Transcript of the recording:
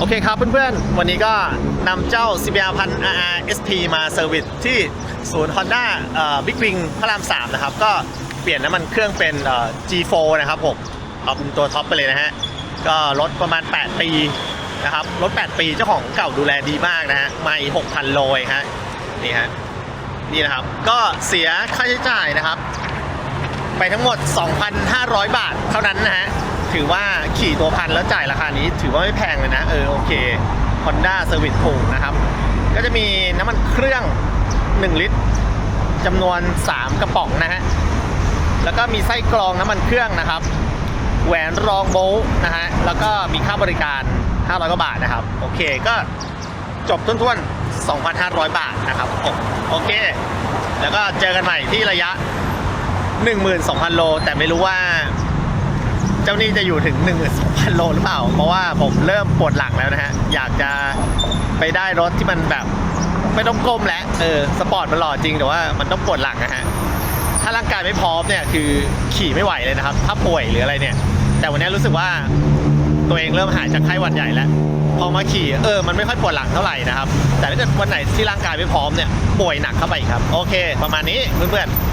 โอเคครับเพื่อนๆ วันนี้ก็นำเจ้า CBR พัน RR SP มาเซอร์วิสที่ศูนย์ Honda เอ่อ Big Wing พระราม 3 นะครับ ก็เปลี่ยนน้ำมันเครื่องเป็น G4 นะครับผมเอาเป็นตัวท็อปไปเลยนะฮะ ก็รถประมาณ 8 ปีนะครับ รถ 8 ปีเจ้าของเก่าดูแลดีมากนะฮะไม่6,000 โลเองฮะ นี่ฮะ นี่นะครับ ก็เสียค่าใช้จ่ายนะครับ ไปทั้งหมด 2,500 บาทเท่านั้นนะฮะ ถือว่าขี่ตัวพันแล้วจ่ายราคานี้ ถือว่าไม่แพงเลยนะ เออโอเค Honda Service ถูกนะครับ ก็จะมีน้ำมันเครื่อง 1 ลิตรจำนวน 3 กระป๋องนะฮะ แล้วก็มีไส้กรองน้ำมันเครื่องนะครับ แหวนรองโบลต์นะฮะ แล้วก็มีค่าบริการ 500กว่าบาทนะครับ โอเคก็จบท้วนๆ 2,500 บาทนะครับ โอเค แล้วก็เจอกันใหม่ที่ระยะ 12,000 โล แต่ไม่รู้ว่า เจ้านี่จะอยู่ถึง12,000โลหรือเปล่า เพราะว่าผมเริ่มปวดหลังแล้วนะฮะ อยากจะไปได้รถที่มันแบบ ไม่ต้องก้มแล้วเออสปอร์ตมันหล่อจริงแต่ว่ามันต้องปวดหลังนะฮะ ถ้าร่างกายไม่พร้อมเนี่ยคือขี่ไม่ไหวเลยนะครับ ถ้าป่วยหรืออะไรเนี่ย แต่วันนี้รู้สึกว่าตัวเองเริ่มหายจากไข้หวัดใหญ่แล้วพอมาขี่เออ มันไม่ค่อยปวดหลังเท่าไหร่นะครับ แต่ถ้าเกิดวันไหนที่ร่างกายไม่พร้อมเนี่ยป่วยหนักเข้าไปครับ โอเค ประมาณนี้เพื่อนๆ